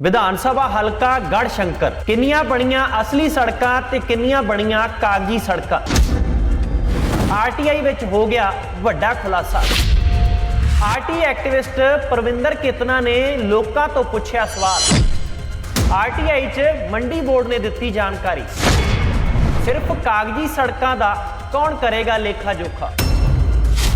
ਵਿਧਾਨ ਸਭਾ ਹਲਕਾ ਗੜ ਸ਼ੰਕਰ ਕਿੰਨੀਆਂ ਬਣੀਆਂ ਅਸਲੀ ਸੜਕਾਂ ਤੇ ਕਿੰਨੀਆਂ ਬਣੀਆਂ ਕਾਗਜ਼ੀ ਸੜਕਾਂ? ਆਰਟੀਆਈ ਵਿੱਚ ਹੋ ਗਿਆ ਵੱਡਾ ਖੁਲਾਸਾ। ਆਰਟੀ ਐਕਟਿਵਿਸਟ ਪ੍ਰਵਿੰਦਰ ਕਿਤਨਾ ਨੇ ਲੋਕਾਂ ਤੋਂ ਪੁੱਛਿਆ ਸਵਾਲ। ਆਰਟੀਆਈ 'ਚ ਮੰਡੀ ਬੋਰਡ ਨੇ ਦਿੱਤੀ ਜਾਣਕਾਰੀ। ਸਿਰਫ ਕਾਗਜ਼ੀ ਸੜਕਾਂ ਦਾ ਕੌਣ ਕਰੇਗਾ ਲੇਖਾ ਜੋਖਾ?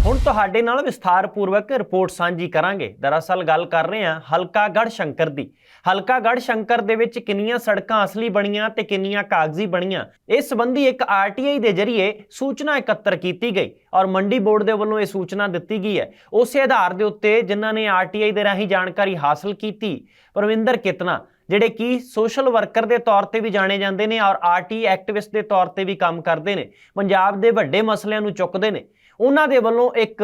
ਹੁਣ ਤੁਹਾਡੇ ਨਾਲ ਵਿਸਥਾਰ ਪੂਰਵਕ ਰਿਪੋਰਟ ਸਾਂਝੀ ਕਰਾਂਗੇ। ਦਰਅਸਲ ਗੱਲ ਕਰ ਰਹੇ ਹਾਂ ਹਲਕਾ ਗੜ ਸ਼ੰਕਰ ਦੀ। ਹਲਕਾ ਗੜ ਸ਼ੰਕਰ ਦੇ ਵਿੱਚ ਕਿੰਨੀਆਂ ਸੜਕਾਂ ਅਸਲੀ ਬਣੀਆਂ ਤੇ ਕਿੰਨੀਆਂ ਕਾਗਜ਼ੀ ਬਣੀਆਂ? ਇਸ ਸੰਬੰਧੀ ਇੱਕ ਆਰਟੀਆਈ ਦੇ ਜ਼ਰੀਏ ਸੂਚਨਾ ਇਕੱਤਰ ਕੀਤੀ ਗਈ ਔਰ ਮੰਡੀ ਬੋਰਡ ਦੇ ਵੱਲੋਂ ਇਹ ਸੂਚਨਾ ਦਿੱਤੀ ਗਈ ਹੈ। ਉਸੇ ਆਧਾਰ ਦੇ ਉੱਤੇ ਜਿਨ੍ਹਾਂ ਨੇ ਆਰਟੀਆਈ ਦੇ ਰਾਹੀਂ ਜਾਣਕਾਰੀ ਹਾਸਲ ਕੀਤੀ, ਪ੍ਰਵਿੰਦਰ ਕਿਤਨਾ, ਜਿਹੜੇ ਕਿ ਸੋਸ਼ਲ ਵਰਕਰ ਦੇ ਤੌਰ ਤੇ ਵੀ ਜਾਣੇ ਜਾਂਦੇ ਨੇ ਔਰ ਆਰਟੀ ਐਕਟਿਵਿਸਟ ਦੇ ਤੌਰ ਤੇ ਵੀ ਕੰਮ ਕਰਦੇ ਨੇ, ਪੰਜਾਬ ਦੇ ਵੱਡੇ ਮਸਲਿਆਂ ਨੂੰ ਚੁੱਕਦੇ ਨੇ। ਉਹਨਾਂ ਦੇ ਵੱਲੋਂ ਇੱਕ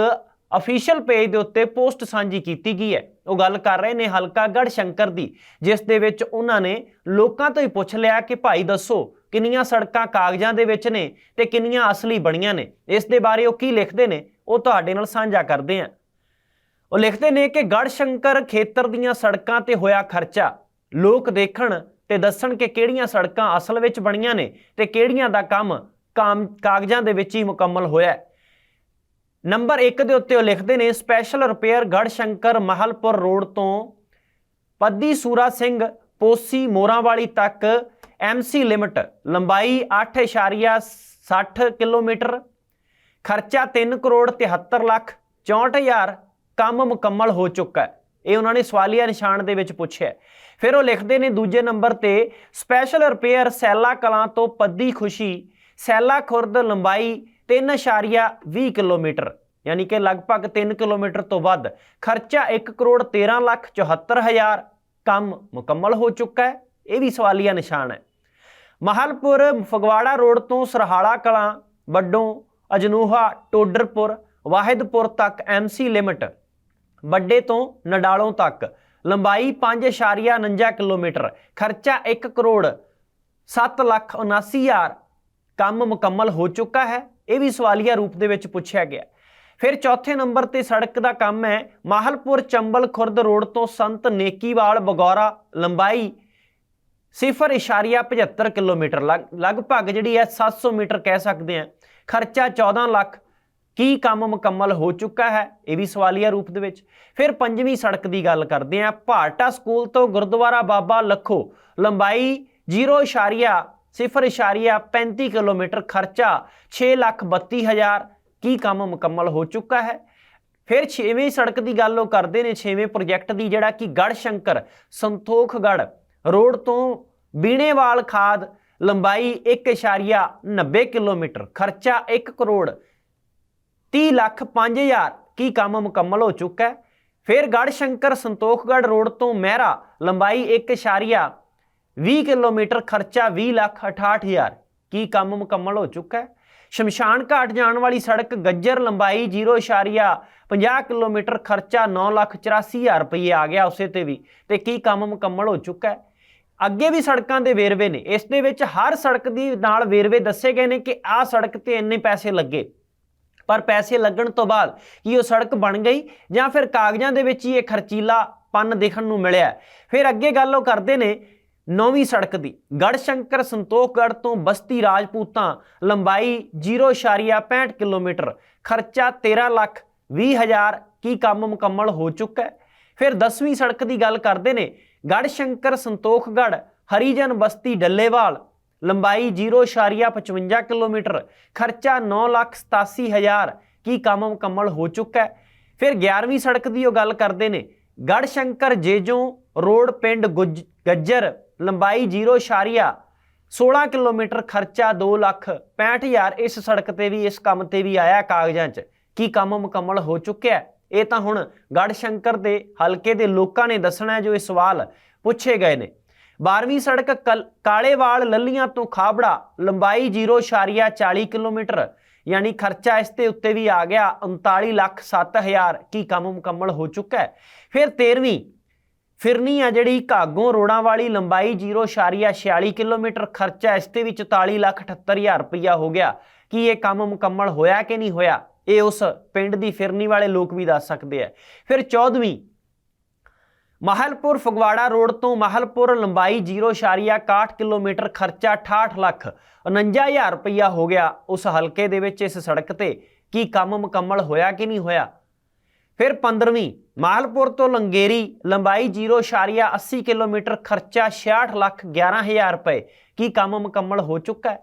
ਅਫੀਸ਼ੀਅਲ ਪੇਜ ਦੇ ਉੱਤੇ ਪੋਸਟ ਸਾਂਝੀ ਕੀਤੀ ਗਈ ਹੈ। ਉਹ ਗੱਲ ਕਰ ਰਹੇ ਨੇ ਹਲਕਾ ਗੜ ਸ਼ੰਕਰ ਦੀ, ਜਿਸ ਦੇ ਵਿੱਚ ਉਹਨਾਂ ਨੇ ਲੋਕਾਂ ਤੋਂ ਹੀ ਪੁੱਛ ਲਿਆ ਕਿ ਭਾਈ ਦੱਸੋ, ਕਿੰਨੀਆਂ ਸੜਕਾਂ ਕਾਗਜ਼ਾਂ ਦੇ ਵਿੱਚ ਨੇ ਤੇ ਕਿੰਨੀਆਂ ਅਸਲੀ ਬਣੀਆਂ ਨੇ? ਇਸ ਦੇ ਬਾਰੇ ਉਹ ਕੀ ਲਿਖਦੇ ਨੇ? ਉਹ ਤੁਹਾਡੇ ਨਾਲ ਸਾਂਝਾ ਕਰਦੇ ਹਾਂ। ਉਹ ਲਿਖਦੇ ਨੇ ਕਿ ਗੜ ਸ਼ੰਕਰ ਖੇਤਰ ਦੀਆਂ ਸੜਕਾਂ ਤੇ ਹੋਇਆ ਖਰਚਾ, ਲੋਕ ਦੇਖਣ ਤੇ ਦੱਸਣ ਕਿ ਕਿਹੜੀਆਂ ਸੜਕਾਂ ਅਸਲ ਵਿੱਚ ਬਣੀਆਂ ਨੇ ਤੇ ਕਿਹੜੀਆਂ ਦਾ ਕੰਮ ਕਾਮ, ਕਾਗਜ਼ਾਂ ਦੇ ਵਿੱਚ ਹੀ ਮੁਕੰਮਲ ਹੋਇਆ ਹੈ। ਨੰਬਰ 1 ਦੇ ਉੱਤੇ ਉਹ ਲਿਖਦੇ ਨੇ ਸਪੈਸ਼ਲ ਰਿਪੇਅਰ ਗੜ ਸ਼ੰਕਰ ਮਹਲਪੁਰ ਰੋਡ ਤੋਂ ਪੱਦੀ ਸੂਰਾ ਸਿੰਘ ਪੋਸੀ ਮੋਰਾਵਾਲੀ ਤੱਕ ਐਮਸੀ ਲਿਮਟ ਲੰਬਾਈ 8.60 ਕਿਲੋਮੀਟਰ, ਖਰਚਾ 3 ਕਰੋੜ 73 ਲੱਖ 64000 ਕੰਮ ਮੁਕੰਮਲ ਹੋ ਚੁੱਕਾ ਹੈ। ਇਹ ਉਹਨਾਂ ਨੇ ਸਵਾਲੀਆ ਨਿਸ਼ਾਨ ਦੇ ਵਿੱਚ ਪੁੱਛਿਆ ਫਿਰ ਉਹ ਲਿਖਦੇ ਨੇ ਦੂਜੇ ਨੰਬਰ ਤੇ ਸਪੈਸ਼ਲ ਰਿਪੇਅਰ ਸੈਲਾ ਕਲਾਂ ਤੋਂ ਪੱਦੀ ਖੁਸ਼ੀ ਸੈਲਾ ਖੁਰਦ ਲੰਬਾਈ 3.20 ਕਿਲੋਮੀਟਰ, ਯਾਨੀ ਕਿ ਲਗਭਗ 3 ਕਿਲੋਮੀਟਰ ਤੋਂ ਵੱਧ। ਖਰਚਾ 1 ਕਰੋੜ 13 ਲੱਖ 74 ਹਜ਼ਾਰ ਕੰਮ ਮੁਕੰਮਲ ਹੋ ਚੁੱਕਾ ਹੈ। ਇਹ ਵੀ ਸਵਾਲੀਆ ਨਿਸ਼ਾਨ ਹੈ। ਮਹਲਪੁਰ ਫਗਵਾੜਾ ਰੋਡ ਤੋਂ ਸਰਹਾਲਾ ਕਲਾਂ ਵੱਡੋਂ ਅਜਨੂਹਾ, ਟੋਡਰਪੁਰ, ਵਾਹਿਦਪੁਰ ਤੱਕ ਐਮਸੀ ਲਿਮਟ, ਵੱਡੇ ਤੋਂ ਨਡਾਲੋਂ ਤੱਕ। ਲੰਬਾਈ 5.49 ਕਿਲੋਮੀਟਰ, ਖਰਚਾ 1 ਕਰੋੜ 7 ਲੱਖ 79 ਹਜ਼ਾਰ ਕੰਮ ਮੁਕੰਮਲ ਹੋ ਚੁੱਕਾ ਹੈ। ਇਹ ਵੀ ਸਵਾਲੀਆ ਰੂਪ ਦੇ ਵਿੱਚ ਪੁੱਛਿਆ ਗਿਆ। ਫਿਰ ਚੌਥੇ ਨੰਬਰ ਤੇ ਸੜਕ ਦਾ ਕੰਮ ਹੈ। ਮਾਹਲਪੁਰ ਚੰਬਲ ਖੁਰਦ ਰੋਡ ਤੋਂ ਸੰਤ ਨੇਕੀਵਾਲ ਬਗੌਰਾ ਲੰਬਾਈ 0.75 ਕਿਲੋਮੀਟਰ ਲਗ- ਲਗਭਗ ਜਿਹੜੀ ਹੈ 700 ਮੀਟਰ ਕਹਿ ਸਕਦੇ ਆ ਖਰਚਾ 14 ਲੱਖ, ਕੀ ਕੰਮ ਮੁਕੰਮਲ ਹੋ ਚੁੱਕਾ ਹੈ? ਇਹ ਵੀ ਸਵਾਲੀਆ ਰੂਪ ਦੇ ਵਿੱਚ। ਫਿਰ ਪੰਜਵੀਂ ਸੜਕ ਦੀ ਗੱਲ ਕਰਦੇ ਆ ਭਾਰਟਾ ਸਕੂਲ ਤੋਂ ਗੁਰਦੁਆਰਾ ਬਾਬਾ ਲੱਖੋ ਲੰਬਾਈ 0.035 ਕਿਲੋਮੀਟਰ ਖਰਚਾ 632000 ਕੀ ਕੰਮ ਮੁਕੰਮਲ ਹੋ ਚੁੱਕਾ ਹੈ? ਫਿਰ 6ਵੀਂ ਸੜਕ ਦੀ ਗੱਲ ਉਹ ਕਰਦੇ ਨੇ 6ਵੇਂ ਪ੍ਰੋਜੈਕਟ ਦੀ, ਜਿਹੜਾ ਕਿ ਗੜ ਸ਼ੰਕਰ ਸੰਤੋਖਗੜ ਰੋਡ ਤੋਂ ਬੀਣੇਵਾਲ ਖਾਦ ਲੰਬਾਈ 1.90 ਕਿਲੋਮੀਟਰ, ਖਰਚਾ 1 ਕਰੋੜ 30 ਲੱਖ 5000 ਕੀ ਕੰਮ ਮੁਕੰਮਲ ਹੋ ਚੁੱਕਾ ਹੈ? ਫਿਰ ਗੜ ਸ਼ੰਕਰ ਸੰਤੋਖਗੜ ਰੋਡ ਤੋਂ ਮਹਿਰਾ ਲੰਬਾਈ 1.20 ਕਿਲੋਮੀਟਰ ਖਰਚਾ 20 ਲੱਖ 68000 ਕੀ ਕੰਮ ਮੁਕੰਮਲ ਹੋ ਚੁੱਕਾ ਹੈ? ਸ਼ਮਸ਼ਾਨ ਘਾਟ ਜਾਣ ਵਾਲੀ ਸੜਕ ਗੱਜਰ ਲੰਬਾਈ 0.50 ਕਿਲੋਮੀਟਰ ਖਰਚਾ 9 ਲੱਖ 84000 ਰੁਪਏ ਆ ਗਿਆ ਉਸੇ ਤੇ ਵੀ। ਤੇ ਕੀ ਕੰਮ ਮੁਕੰਮਲ ਹੋ ਚੁੱਕਾ ਹੈ? ਅੱਗੇ ਵੀ ਸੜਕਾਂ ਦੇ ਵੇਰਵੇ ਨੇ। ਇਸ ਦੇ ਵਿੱਚ ਹਰ ਸੜਕ ਦੀ ਨਾਲ ਵੇਰਵੇ ਦੱਸੇ ਗਏ ਨੇ ਕਿ ਆਹ ਸੜਕ ਤੇ ਇੰਨੇ ਪੈਸੇ ਲੱਗੇ। ਪਰ ਪੈਸੇ ਲੱਗਣ ਤੋਂ ਬਾਅਦ ਕੀ ਉਹ ਸੜਕ ਬਣ ਗਈ ਜਾਂ ਫਿਰ ਕਾਗਜ਼ਾਂ ਦੇ ਵਿੱਚ ਹੀ ਇਹ ਖਰਚੀਲਾ ਪੰਨ ਦੇਖਣ ਨੂੰ ਮਿਲਿਆ ਫਿਰ ਅੱਗੇ ਗੱਲ ਉਹ ਕਰਦੇ ਨੇ ਨੌਵੀਂ ਸੜਕ ਦੀ। ਗੜ ਸ਼ੰਕਰ ਸੰਤੋਖਗੜ ਤੋਂ ਬਸਤੀ ਰਾਜਪੂਤਾਂ, ਲੰਬਾਈ 0.65 ਕਿਲੋਮੀਟਰ, ਖਰਚਾ 13 ਲੱਖ 20 ਹਜ਼ਾਰ, ਕੀ ਕੰਮ ਮੁਕੰਮਲ ਹੋ ਚੁੱਕਾ ਹੈ? ਫਿਰ 10ਵੀਂ ਸੜਕ ਦੀ ਗੱਲ ਕਰਦੇ ਨੇ। ਗੜ ਸ਼ੰਕਰ ਸੰਤੋਖਗੜ ਹਰੀਜਨ ਬਸਤੀ ਡੱਲੇਵਾਲ, ਲੰਬਾਈ 0.55 ਕਿਲੋਮੀਟਰ, ਖਰਚਾ 9 ਲੱਖ 87 ਹਜ਼ਾਰ, ਕੀ ਕੰਮ ਮੁਕੰਮਲ ਹੋ ਚੁੱਕਾ ਹੈ? ਫਿਰ 11ਵੀਂ ਸੜਕ ਦੀ ਉਹ ਗੱਲ ਕਰਦੇ ਨੇ। ਗੜ ਸ਼ੰਕਰ ਜੇਜੋਂ, ਰੋਡ ਪਿੰਡ ਗੁੱਜ- ਗੱਜਰ ਲੰਬਾਈ 0.16 ਕਿਲੋਮੀਟਰ ਖਰਚਾ 2 ਲੱਖ 65 ਹਜ਼ਾਰ ਇਸ ਸੜਕ ਤੇ ਵੀ, ਇਸ ਕੰਮ ਤੇ ਵੀ ਆਇਆ ਕਾਗਜ਼ਾਂ 'ਚ। ਕੀ ਕੰਮ ਮੁਕੰਮਲ ਹੋ ਚੁੱਕਿਆ ਇਹ ਤਾਂ ਹੁਣ ਗੜ ਸ਼ੰਕਰ ਦੇ ਹਲਕੇ ਦੇ ਲੋਕਾਂ ਨੇ ਦੱਸਣਾ ਜੋ ਇਹ ਸਵਾਲ ਪੁੱਛੇ ਗਏ ਨੇ। 12ਵੀਂ ਸੜਕ ਕਲ- ਕਾਲੇਵਾਲ ਲੱਲੀਆਂ ਤੋਂ ਖਾਬੜਾ, ਲੰਬਾਈ 0.40 ਕਿਲੋਮੀਟਰ, ਯਾਨੀ ਖਰਚਾ ਇਸ ਤੇ ਉੱਤੇ ਵੀ ਆ ਗਿਆ 39 ਲੱਖ 7000 ਕੀ ਕੰਮ ਮੁਕੰਮਲ ਹੋ ਚੁੱਕਾ ਹੈ? ਫਿਰ 13ਵੀਂ ਫਿਰਨੀ ਆ ਜਿਹੜੀ ਘਾਗੋਂ ਰੋੜਾਂ ਵਾਲੀ ਲੰਬਾਈ 0.46 ਕਿਲੋਮੀਟਰ, ਖਰਚਾ ਇਸ ਤੇ ਵੀ 44 ਲੱਖ 78000 ਰੁਪਇਆ ਹੋ ਗਿਆ। ਕੀ ਇਹ ਕੰਮ ਮੁਕੰਮਲ ਹੋਇਆ ਕਿ ਨਹੀਂ ਹੋਇਆ? ਇਹ ਉਸ ਪਿੰਡ ਦੀ ਫਿਰਨੀ ਵਾਲੇ ਲੋਕ ਵੀ ਦੱਸ ਸਕਦੇ ਆ। ਫਿਰ 14ਵੀਂ ਮਾਹਲਪੁਰ ਫਗਵਾੜਾ ਰੋਡ ਤੋਂ ਮਾਹਲਪੁਰ ਲੰਬਾਈ 0.61 ਕਿਲੋਮੀਟਰ, ਖਰਚਾ 68 ਲੱਖ 49000 ਰੁਪਇਆ ਹੋ ਗਿਆ। ਉਸ ਹਲਕੇ ਦੇ ਵਿੱਚ ਇਸ ਸੜਕ ਤੇ ਕੀ ਕੰਮ ਮੁਕੰਮਲ ਹੋਇਆ ਕਿ ਨਹੀਂ ਹੋਇਆ? ਫਿਰ 15ਵੀਂ ਮਾਹਲਪੁਰ ਤੋਂ ਲੰਗੇਰੀ, ਲੰਬਾਈ 0.80 ਕਿਲੋਮੀਟਰ, ਖਰਚਾ 66 ਲੱਖ 11000 ਰੁਪਏ। ਕੀ ਕੰਮ ਮੁਕੰਮਲ ਹੋ ਚੁੱਕਾ ਹੈ?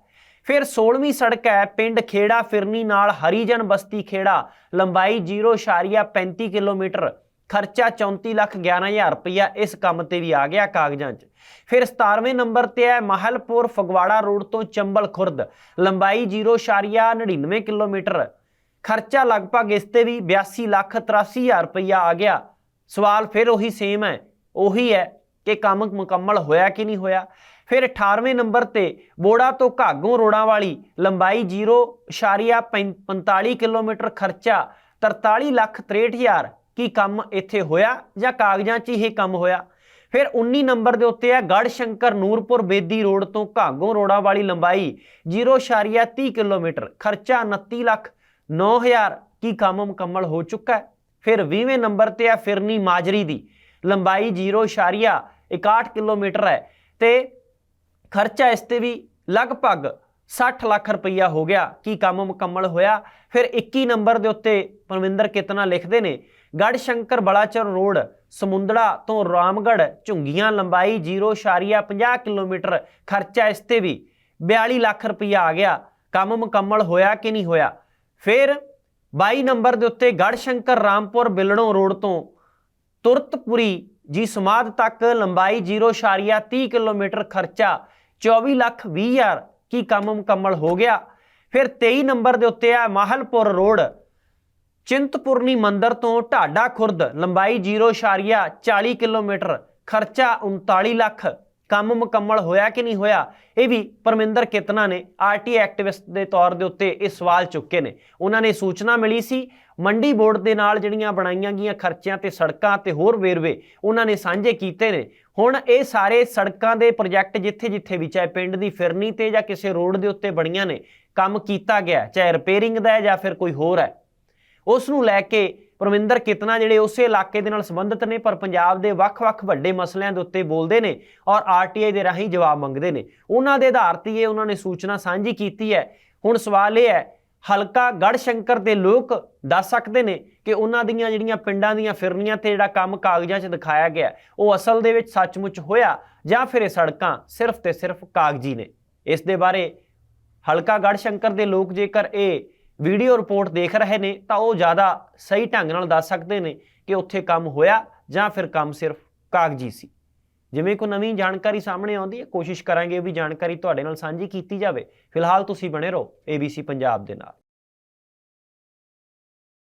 ਫਿਰ 16ਵੀਂ ਸੜਕ ਹੈ, ਪਿੰਡ ਖੇੜਾ ਫਿਰਨੀ ਨਾਲ ਹਰੀਜਨ ਬਸਤੀ ਖੇੜਾ, ਲੰਬਾਈ 0.35 ਕਿਲੋਮੀਟਰ, ਖਰਚਾ 34 ਲੱਖ 11000 ਰੁਪਇਆ ਇਸ ਕੰਮ ਤੇ ਵੀ ਆ ਗਿਆ ਕਾਗਜ਼ਾਂ 'ਚ। ਫਿਰ 17ਵੇਂ ਨੰਬਰ ਤੇ ਹੈ, ਮਾਹਲਪੁਰ ਫਗਵਾੜਾ ਰੋਡ ਤੋਂ ਚੰਬਲ ਖੁਰਦ, ਲੰਬਾਈ 0.99 ਕਿਲੋਮੀਟਰ ਖਰਚਾ ਲਗਭਗ ਇਸ ਤੇ ਵੀ 82 ਲੱਖ 83000 ਰੁਪਇਆ ਆ ਗਿਆ। ਸਵਾਲ ਫਿਰ ਉਹੀ ਸੇਮ ਹੈ। ਉਹੀ ਹੈ ਕਿ ਕੰਮ ਮੁਕੰਮਲ ਹੋਇਆ ਕਿ ਨਹੀਂ ਹੋਇਆ। ਫਿਰ 18ਵੇਂ ਨੰਬਰ ਤੇ ਬੋੜਾ ਤੋਂ ਘਾਗੋਂ ਰੋੜਾਂ ਵਾਲੀ ਲੰਬਾਈ 0.45 ਕਿਲੋਮੀਟਰ ਖਰਚਾ 43 ਲੱਖ 63000 ਕੀ ਕੰਮ ਇੱਥੇ ਹੋਇਆ ਜਾਂ ਕਾਗਜ਼ਾਂ 'ਚ ਹੀ ਇਹ ਕੰਮ ਹੋਇਆ? ਫਿਰ 19 ਨੰਬਰ ਦੇ ਉੱਤੇ ਹੈ ਗੜ ਸ਼ੰਕਰ ਨੂਰਪੁਰ ਬੇਦੀ ਰੋਡ ਤੋਂ ਘਾਗੋਂ ਰੋੜਾ ਵਾਲੀ ਲੰਬਾਈ 0.30 ਕਿਲੋਮੀਟਰ, ਖਰਚਾ 29 ਲੱਖ 9000 ਕੀ ਕੰਮ ਮੁਕੰਮਲ ਹੋ ਚੁੱਕਾ ਹੈ? ਫਿਰ 20ਵੇਂ ਨੰਬਰ ਤੇ ਹੈ ਫਿਰਨੀ ਮਾਜਰੀ ਦੀ। ਲੰਬਾਈ 0.61 ਕਿਲੋਮੀਟਰ ਹੈ ਤੇ ਖਰਚਾ ਇਸ ਤੇ ਵੀ ਲਗਭਗ 60 ਲੱਖ ਰੁਪਈਆ ਹੋ ਗਿਆ। ਕੀ ਕੰਮ ਮੁਕੰਮਲ ਹੋਇਆ? ਫਿਰ 21 ਨੰਬਰ ਦੇ ਉੱਤੇ ਪਰਮਿੰਦਰ ਕਿਤਨਾ ਲਿਖਦੇ ਨੇ? ਗੜ ਸ਼ੰਕਰ ਬਲਾਚਰ ਰੋਡ, ਸਮੁੰਦੜਾ ਤੋਂ ਰਾਮਗੜ ਝੁੰਗੀਆਂ, ਲੰਬਾਈ 0.50 ਕਿਲੋਮੀਟਰ, ਖਰਚਾ ਇਸ ਤੇ ਵੀ 42 ਲੱਖ ਰੁਪਈਆ ਆ ਗਿਆ। ਕੰਮ ਮੁਕੰਮਲ ਹੋਇਆ ਕਿ ਨਹੀਂ ਹੋਇਆ? ਫਿਰ 22 ਨੰਬਰ ਦੇ ਉੱਤੇ ਗੜ ਸ਼ੰਕਰ ਰਾਮਪੁਰ ਬਿਲੜੋਂ ਰੋਡ ਤੋਂ ਤੁਰਤਪੁਰੀ ਜੀ ਸਮਾਧ ਤੱਕ ਲੰਬਾਈ 0.30 ਕਿਲੋਮੀਟਰ ਖਰਚਾ 24 ਲੱਖ 20 ਹਜ਼ਾਰ ਕੀ ਕੰਮ ਮੁਕੰਮਲ ਹੋ ਗਿਆ। ਫਿਰ 23 ਨੰਬਰ ਦੇ ਉੱਤੇ ਆ ਮਾਹਲਪੁਰ ਰੋਡ, ਚਿੰਤਪੁਰਨੀ ਮੰਦਰ ਤੋਂ ਢਾਡਾ ਖੁਰਦ ਲੰਬਾਈ 0.40 ਕਿਲੋਮੀਟਰ, ਖਰਚਾ 39 ਲੱਖ ਕੰਮ ਮੁਕੰਮਲ ਹੋਇਆ ਕਿ ਨਹੀਂ ਹੋਇਆ, ਇਹ ਵੀ ਪਰਮਿੰਦਰ ਕਿਤਨਾ ਨੇ ਆਰਟੀ ਐਕਟਿਵਿਸਟ ਦੇ ਤੌਰ ਦੇ ਉੱਤੇ ਇਹ ਸਵਾਲ ਚੁੱਕੇ ਨੇ। ਉਹਨਾਂ ਨੇ ਸੂਚਨਾ ਮਿਲੀ ਸੀ, ਮੰਡੀ ਬੋਰਡ ਦੇ ਨਾਲ ਜਿਹੜੀਆਂ ਬਣਾਈਆਂ ਗਈਆਂ ਖਰਚਿਆਂ ਤੇ ਸੜਕਾਂ ਤੇ ਹੋਰ ਵੇਰਵੇ ਉਹਨਾਂ ਨੇ ਸਾਂਝੇ ਕੀਤੇ ਨੇ। ਹੁਣ ਇਹ ਸਾਰੇ ਸੜਕਾਂ ਦੇ ਪ੍ਰੋਜੈਕਟ ਜਿੱਥੇ-ਜਿੱਥੇ ਵੀ, ਚਾਹੇ ਪਿੰਡ ਦੀ ਫਿਰਨੀ ਤੇ ਜਾਂ ਕਿਸੇ ਰੋਡ ਦੇ ਉੱਤੇ ਬਣੀਆਂ ਨੇ, ਕੰਮ ਕੀਤਾ ਗਿਆ ਚਾਹੇ ਰਿਪੇਅਰਿੰਗ ਦਾ ਹੈ ਜਾਂ ਫਿਰ ਕੋਈ ਹੋਰ ਹੈ। ਉਸ ਨੂੰ ਲੈ ਕੇ ਪਰਮਿੰਦਰ ਕਿਤਨਾ ਜਿਹੜੇ ਉਸੇ ਇਲਾਕੇ ਦੇ ਨਾਲ ਸੰਬੰਧਿਤ ਨੇ, ਪਰ ਪੰਜਾਬ ਦੇ ਵੱਖ-ਵੱਖ ਵੱਡੇ ਮਸਲਿਆਂ ਦੇ ਉੱਤੇ ਬੋਲਦੇ ਨੇ ਔਰ ਆਰਟੀਆਈ ਦੇ ਰਾਹੀਂ ਜਵਾਬ ਮੰਗਦੇ ਨੇ। ਉਹਨਾਂ ਦੇ ਆਧਾਰ ਤੇ ਇਹ ਉਹਨਾਂ ਨੇ ਸੂਚਨਾ ਸਾਂਝੀ ਕੀਤੀ ਹੈ। ਹੁਣ ਸਵਾਲ ਇਹ ਹੈ, ਹਲਕਾ ਗੜ ਸ਼ੰਕਰ ਦੇ ਲੋਕ ਦੱਸ ਸਕਦੇ ਨੇ ਕਿ ਉਹਨਾਂ ਦੀਆਂ ਜਿਹੜੀਆਂ ਪਿੰਡਾਂ ਦੀਆਂ ਫਿਰਨੀਆਂ ਤੇ ਜਿਹੜਾ ਕੰਮ ਕਾਗਜ਼ਾਂ 'ਚ ਦਿਖਾਇਆ ਗਿਆ, ਉਹ ਅਸਲ ਦੇ ਵਿੱਚ ਸੱਚਮੁੱਚ ਹੋਇਆ ਜਾਂ ਫਿਰ ਇਹ ਸੜਕਾਂ ਸਿਰਫ ਤੇ ਸਿਰਫ ਕਾਗਜ਼ੀ ਨੇ? ਇਸ ਦੇ ਬਾਰੇ ਹਲਕਾ ਗੜ ਸ਼ੰਕਰ ਦੇ ਲੋਕ ਜੇਕਰ ਇਹ ਵੀਡੀਓ ਰਿਪੋਰਟ ਦੇਖ ਰਹੇ ਨੇ ਤਾਂ ਉਹ ਜ਼ਿਆਦਾ ਸਹੀ ਢੰਗ ਨਾਲ ਦੱਸ ਸਕਦੇ ਨੇ ਕਿ ਉੱਥੇ ਕੰਮ ਹੋਇਆ ਜਾਂ ਫਿਰ ਕੰਮ ਸਿਰਫ ਕਾਗਜ਼ੀ ਸੀ। ਜਿਵੇਂ ਕੋਈ ਨਵੀਂ ਜਾਣਕਾਰੀ ਸਾਹਮਣੇ ਆਉਂਦੀ ਹੈ, ਕੋਸ਼ਿਸ਼ ਕਰਾਂਗੇ ਵੀ ਜਾਣਕਾਰੀ ਤੁਹਾਡੇ ਨਾਲ ਸਾਂਝੀ ਕੀਤੀ ਜਾਵੇ। ਫਿਲਹਾਲ ਤੁਸੀਂ ਬਣੇ ਰਹੋ ABC ਪੰਜਾਬ ਦੇ ਨਾਲ।